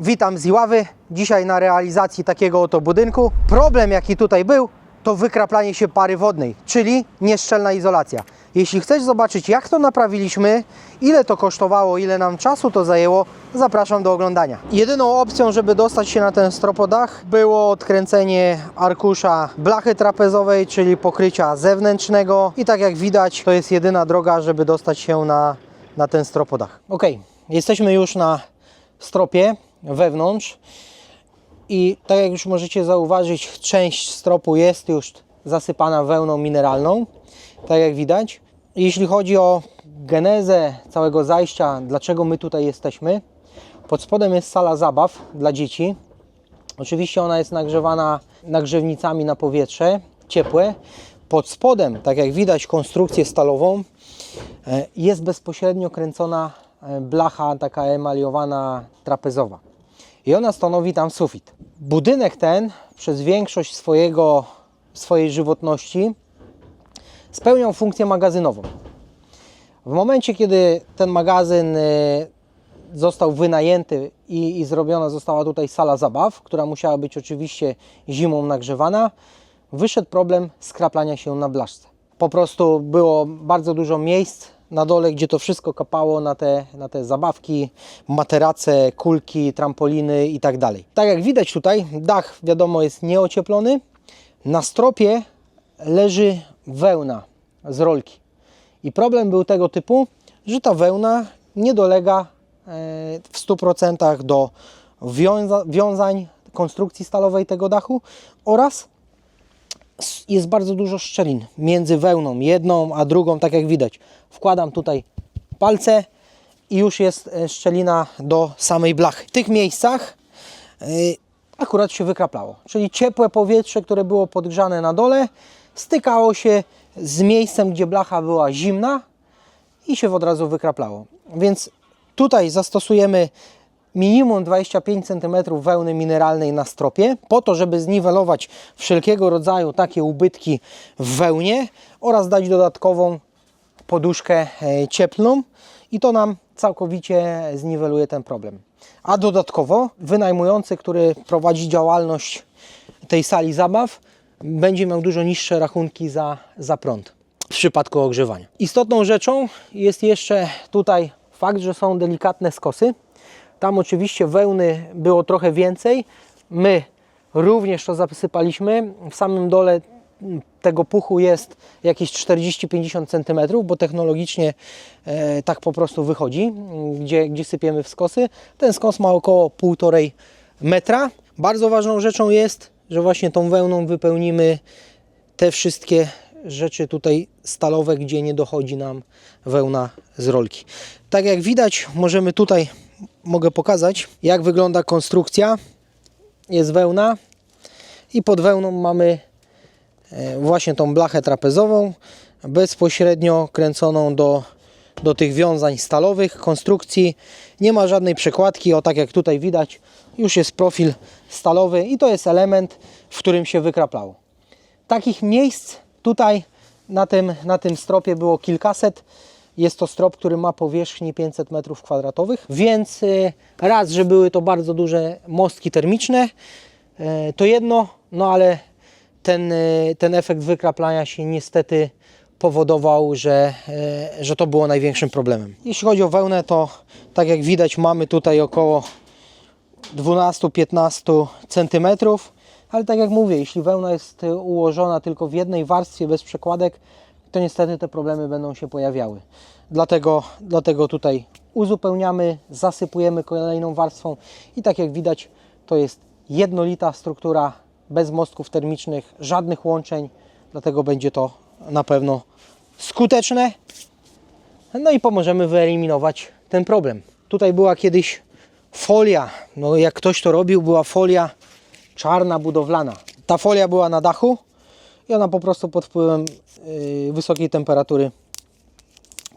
Witam z Iławy. Dzisiaj na realizacji takiego oto budynku. Problem jaki tutaj był, to wykraplanie się pary wodnej, czyli nieszczelna izolacja. Jeśli chcesz zobaczyć jak to naprawiliśmy, ile to kosztowało, ile nam czasu to zajęło, zapraszam do oglądania. Jedyną opcją, żeby dostać się na ten stropodach było odkręcenie arkusza blachy trapezowej, czyli pokrycia zewnętrznego i tak jak widać to jest jedyna droga, żeby dostać się na, na ten stropodach. Ok, jesteśmy już na stropie wewnątrz i tak jak już możecie zauważyć, część stropu jest już zasypana wełną mineralną, tak jak widać. Jeśli chodzi o genezę całego zajścia, dlaczego my tutaj jesteśmy, pod spodem jest sala zabaw dla dzieci. Oczywiście ona jest nagrzewana nagrzewnicami na powietrze, ciepłe. Pod spodem, tak jak widać, konstrukcję stalową e, jest bezpośrednio kręcona e, blacha taka emaliowana trapezowa i ona stanowi tam sufit. Budynek ten przez większość swojego, swojej żywotności spełniał funkcję magazynową. W momencie, kiedy ten magazyn y, został wynajęty i, i zrobiona została tutaj sala zabaw, która musiała być oczywiście zimą nagrzewana, wyszedł problem skraplania się na blaszce. Po prostu było bardzo dużo miejsc na dole, gdzie to wszystko kapało na te, na te zabawki, materace, kulki, trampoliny i tak dalej. Tak jak widać tutaj, dach wiadomo jest nieocieplony. Na stropie leży wełna z rolki. I problem był tego typu, że ta wełna nie dolega e, w 100% do wiąza, wiązań konstrukcji stalowej tego dachu oraz jest bardzo dużo szczelin między wełną jedną a drugą, tak jak widać. Wkładam tutaj palce i już jest e, szczelina do samej blachy. W tych miejscach e, akurat się wykraplało, czyli ciepłe powietrze, które było podgrzane na dole, stykało się z miejscem, gdzie blacha była zimna i się od razu wykraplało. Więc tutaj zastosujemy minimum 25 cm wełny mineralnej na stropie, po to, żeby zniwelować wszelkiego rodzaju takie ubytki w wełnie oraz dać dodatkową poduszkę e, cieplną i to nam całkowicie zniweluje ten problem. A dodatkowo wynajmujący, który prowadzi działalność tej sali zabaw, będzie miał dużo niższe rachunki za, za prąd w przypadku ogrzewania. Istotną rzeczą jest jeszcze tutaj fakt, że są delikatne skosy. Tam oczywiście wełny było trochę więcej. My również to zasypaliśmy. W samym dole tego puchu jest jakieś 40-50 cm, bo technologicznie e, tak po prostu wychodzi, gdzie, gdzie sypiemy w skosy. Ten skos ma około 1,5 metra. Bardzo ważną rzeczą jest, że właśnie tą wełną wypełnimy te wszystkie rzeczy tutaj stalowe, gdzie nie dochodzi nam wełna z rolki. Tak jak widać, możemy tutaj, mogę pokazać, jak wygląda konstrukcja. Jest wełna i pod wełną mamy e, właśnie tą blachę trapezową, bezpośrednio kręconą do, do tych wiązań stalowych, konstrukcji. Nie ma żadnej przekładki, o tak jak tutaj widać, już jest profil stalowy i to jest element, w którym się wykraplało. Takich miejsc tutaj na tym, na tym stropie było kilkaset. Jest to strop, który ma powierzchni 500 m2, więc y, raz, że były to bardzo duże mostki termiczne, y, to jedno, no ale ten, y, ten efekt wykraplania się niestety powodował, że, że to było największym problemem. Jeśli chodzi o wełnę, to tak jak widać mamy tutaj około 12-15 cm. Ale tak jak mówię, jeśli wełna jest y, ułożona tylko w jednej warstwie bez przekładek, to niestety te problemy będą się pojawiały. Dlatego, dlatego tutaj uzupełniamy, zasypujemy kolejną warstwą i tak jak widać, to jest jednolita struktura bez mostków termicznych, żadnych łączeń, dlatego będzie to na pewno skuteczne. No i pomożemy wyeliminować ten problem. Tutaj była kiedyś folia, no jak ktoś to robił, była folia czarna budowlana. Ta folia była na dachu i ona po prostu pod wpływem yy, wysokiej temperatury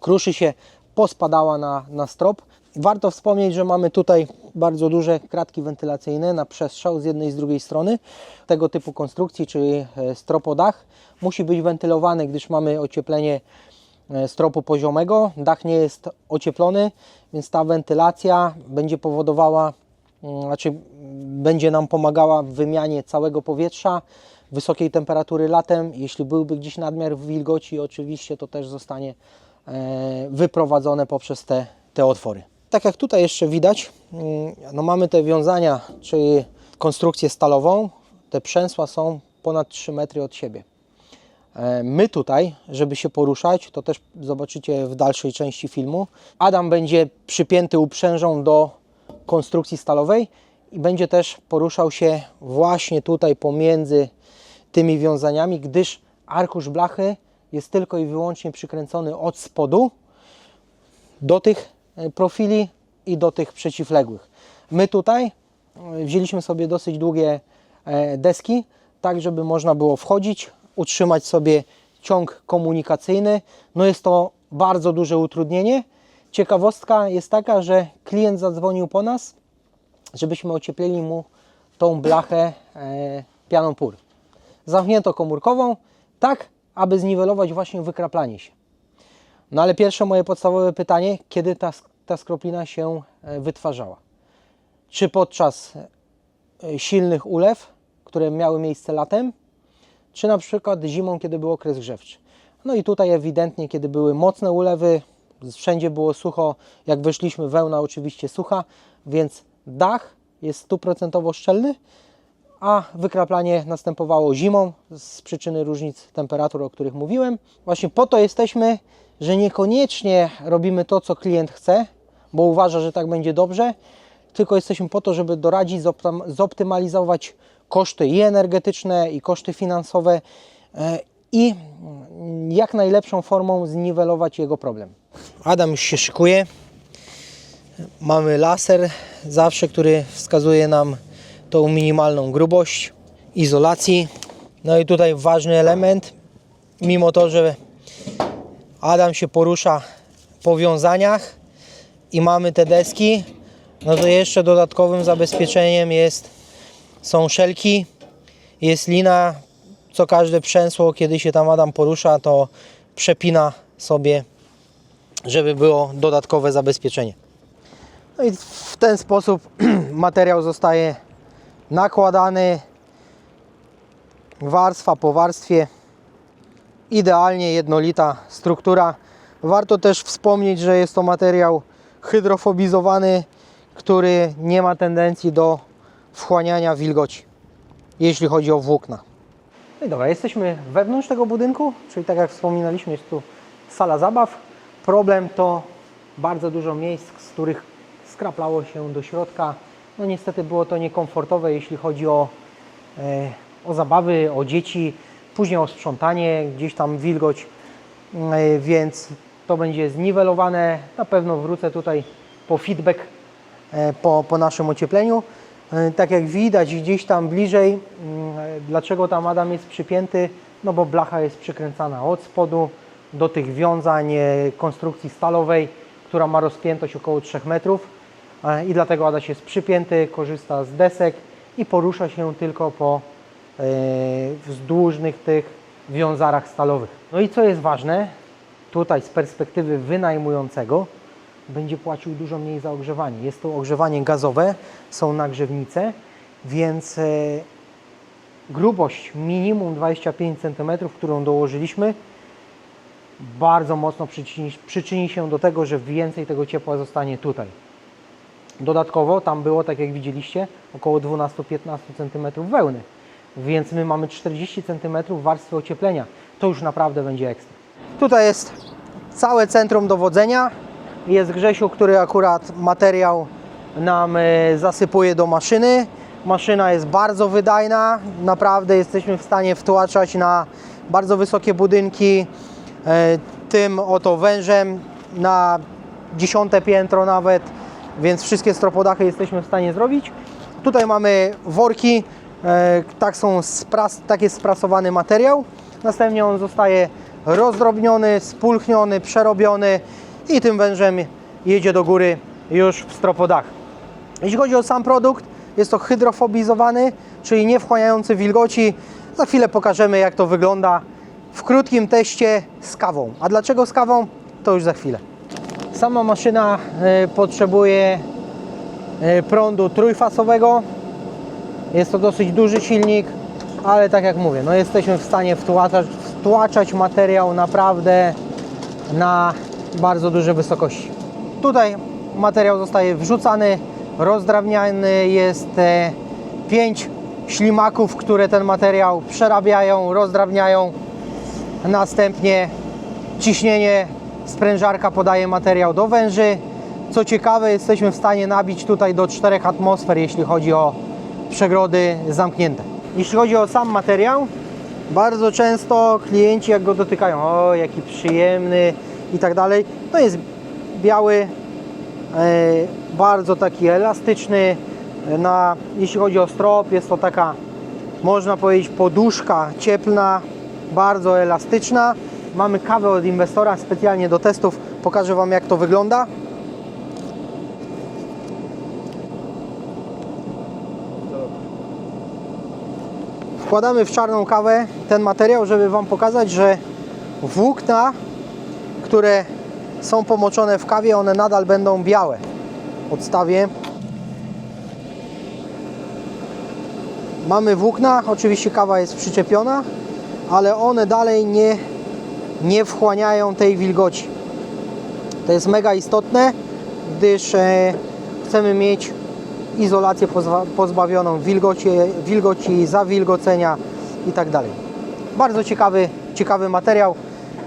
kruszy się, pospadała na, na strop. Warto wspomnieć, że mamy tutaj bardzo duże kratki wentylacyjne na przestrzał z jednej i z drugiej strony. Tego typu konstrukcji, czyli e, stropodach, musi być wentylowany, gdyż mamy ocieplenie e, stropu poziomego. Dach nie jest ocieplony, więc ta wentylacja będzie powodowała znaczy będzie nam pomagała w wymianie całego powietrza, wysokiej temperatury latem. Jeśli byłby gdzieś nadmiar wilgoci, oczywiście to też zostanie e, wyprowadzone poprzez te, te otwory. Tak jak tutaj jeszcze widać, mm, no mamy te wiązania, czyli konstrukcję stalową. Te przęsła są ponad 3 metry od siebie. E, My tutaj, żeby się poruszać, to też zobaczycie w dalszej części filmu. Adam będzie przypięty uprzężą do konstrukcji stalowej i będzie też poruszał się właśnie tutaj pomiędzy tymi wiązaniami, gdyż arkusz blachy jest tylko i wyłącznie przykręcony od spodu do tych e, profili i do tych przeciwległych. My tutaj e, wzięliśmy sobie dosyć długie e, deski, tak żeby można było wchodzić, utrzymać sobie ciąg komunikacyjny. No jest to bardzo duże utrudnienie. Ciekawostka jest taka, że klient zadzwonił po nas, żebyśmy ocieplili mu tą blachę e, pianą pur. Zamknięto komórkową, tak aby zniwelować właśnie wykraplanie się. No ale pierwsze moje podstawowe pytanie, kiedy ta, ta skroplina się e, wytwarzała? Czy podczas e, silnych ulew, które miały miejsce latem, czy na przykład zimą, kiedy był okres grzewczy? No i tutaj ewidentnie, kiedy były mocne ulewy, wszędzie było sucho, jak wyszliśmy, wełna oczywiście sucha, więc dach jest stuprocentowo szczelny, a wykraplanie następowało zimą z przyczyny różnic temperatur, o których mówiłem. Właśnie po to jesteśmy, że niekoniecznie robimy to, co klient chce, bo uważa, że tak będzie dobrze, tylko jesteśmy po to, żeby doradzić, zoptymalizować koszty i energetyczne, i koszty finansowe e, i mm, jak najlepszą formą zniwelować jego problem. Adam już się szykuje. Mamy laser zawsze, który wskazuje nam tą minimalną grubość izolacji. No i tutaj ważny element, mimo to, że Adam się porusza po wiązaniach i mamy te deski, no to jeszcze dodatkowym zabezpieczeniem jest, są szelki, jest lina, co każde przęsło, kiedy się tam Adam porusza, to przepina sobie, żeby było dodatkowe zabezpieczenie. No i w ten sposób materiał zostaje nakładany warstwa po warstwie. Idealnie jednolita struktura. Warto też wspomnieć, że jest to materiał hydrofobizowany, który nie ma tendencji do wchłaniania wilgoci, jeśli chodzi o włókna. No i dobra, jesteśmy wewnątrz tego budynku, czyli tak jak wspominaliśmy, jest tu sala zabaw. Problem to bardzo dużo miejsc, z których skraplało się do środka. No niestety było to niekomfortowe, jeśli chodzi o, e, o zabawy, o dzieci, później o sprzątanie, gdzieś tam wilgoć, e, więc to będzie zniwelowane. Na pewno wrócę tutaj po feedback e, po, po naszym ociepleniu. Tak jak widać gdzieś tam bliżej, mm, dlaczego tam Adam jest przypięty? No bo blacha jest przykręcana od spodu do tych wiązań e, konstrukcji stalowej, która ma rozpiętość około 3 metrów e, i dlatego Adaś jest przypięty, korzysta z desek i porusza się tylko po e, wzdłużnych tych wiązarach stalowych. No i co jest ważne, tutaj z perspektywy wynajmującego będzie płacił dużo mniej za ogrzewanie. Jest to ogrzewanie gazowe, są nagrzewnice, więc grubość minimum 25 cm, którą dołożyliśmy, bardzo mocno przyczyni, przyczyni się do tego, że więcej tego ciepła zostanie tutaj. Dodatkowo tam było, tak jak widzieliście, około 12-15 cm wełny, więc my mamy 40 cm warstwy ocieplenia. To już naprawdę będzie ekstra. Tutaj jest całe centrum dowodzenia. Jest Grzesiu, który akurat materiał nam e, zasypuje do maszyny. Maszyna jest bardzo wydajna, naprawdę jesteśmy w stanie wtłaczać na bardzo wysokie budynki tym oto wężem na dziesiąte piętro nawet, więc wszystkie stropodachy jesteśmy w stanie zrobić. Tutaj mamy worki, e, tak, są spras, tak jest sprasowany materiał. Następnie on zostaje rozdrobniony, spulchniony, przerobiony i tym wężem jedzie do góry już w stropodach. Jeśli chodzi o sam produkt, jest to hydrofobizowany, czyli nie wchłaniający wilgoci. Za chwilę pokażemy jak to wygląda w krótkim teście z kawą. A dlaczego z kawą? To już za chwilę. Sama maszyna y, potrzebuje e, prądu trójfasowego. Jest to dosyć duży silnik, ale tak jak mówię, no jesteśmy w stanie wtłaczać, wtłaczać materiał naprawdę na bardzo duże wysokości. Tutaj materiał zostaje wrzucany, rozdrabniany, jest 5 ślimaków, które ten materiał przerabiają, rozdrabniają. Następnie ciśnienie sprężarka podaje materiał do węży. Co ciekawe, jesteśmy w stanie nabić tutaj do 4 atmosfer, jeśli chodzi o przegrody zamknięte. Jeśli chodzi o sam materiał, bardzo często klienci jak go dotykają, o jaki przyjemny i tak dalej, to jest biały, e, bardzo taki elastyczny. Na, jeśli chodzi o strop, jest to taka, można powiedzieć, poduszka cieplna, bardzo elastyczna. Mamy kawę od inwestora specjalnie do testów. Pokażę Wam, jak to wygląda. Wkładamy w czarną kawę ten materiał, żeby Wam pokazać, że włókna, które są pomoczone w kawie, one nadal będą białe. Odstawię. Mamy włókna, oczywiście kawa jest przyczepiona, ale one dalej nie, nie wchłaniają tej wilgoci. To jest mega istotne, gdyż e, chcemy mieć izolację pozbawioną wilgoci, wilgoci, zawilgocenia i tak. Bardzo ciekawy, ciekawy materiał.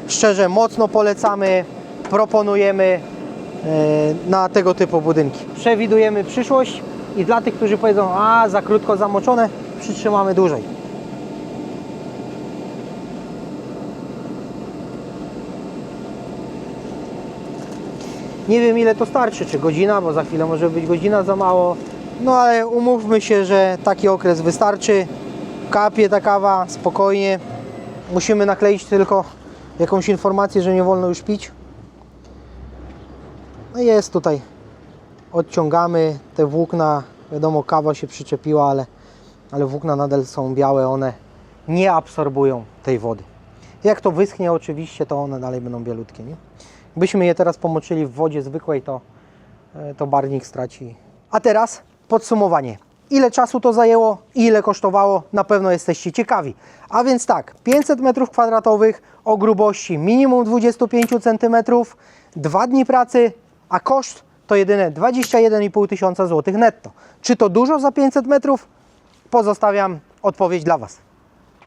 Szczerze, mocno polecamy, proponujemy e, na tego typu budynki. Przewidujemy przyszłość i dla tych, którzy powiedzą, a za krótko zamoczone, przytrzymamy dłużej. Nie wiem ile to starczy, czy godzina, bo za chwilę może być godzina za mało. No ale umówmy się, że taki okres wystarczy. Kapie ta kawa spokojnie. Musimy nakleić tylko jakąś informację, że nie wolno już pić. No jest tutaj. Odciągamy te włókna. Wiadomo, kawa się przyczepiła, ale, ale włókna nadal są białe. One nie absorbują tej wody. Jak to wyschnie oczywiście, to one dalej będą bielutkie. Nie? Gdybyśmy je teraz pomoczyli w wodzie zwykłej, to, e, to barwnik straci. A teraz podsumowanie. Ile czasu to zajęło i ile kosztowało, na pewno jesteście ciekawi. A więc tak, 500 m2 o grubości minimum 25 cm, 2 dni pracy, a koszt to jedyne 21,5 tysiąca złotych netto. Czy to dużo za 500 metrów? Pozostawiam odpowiedź dla Was.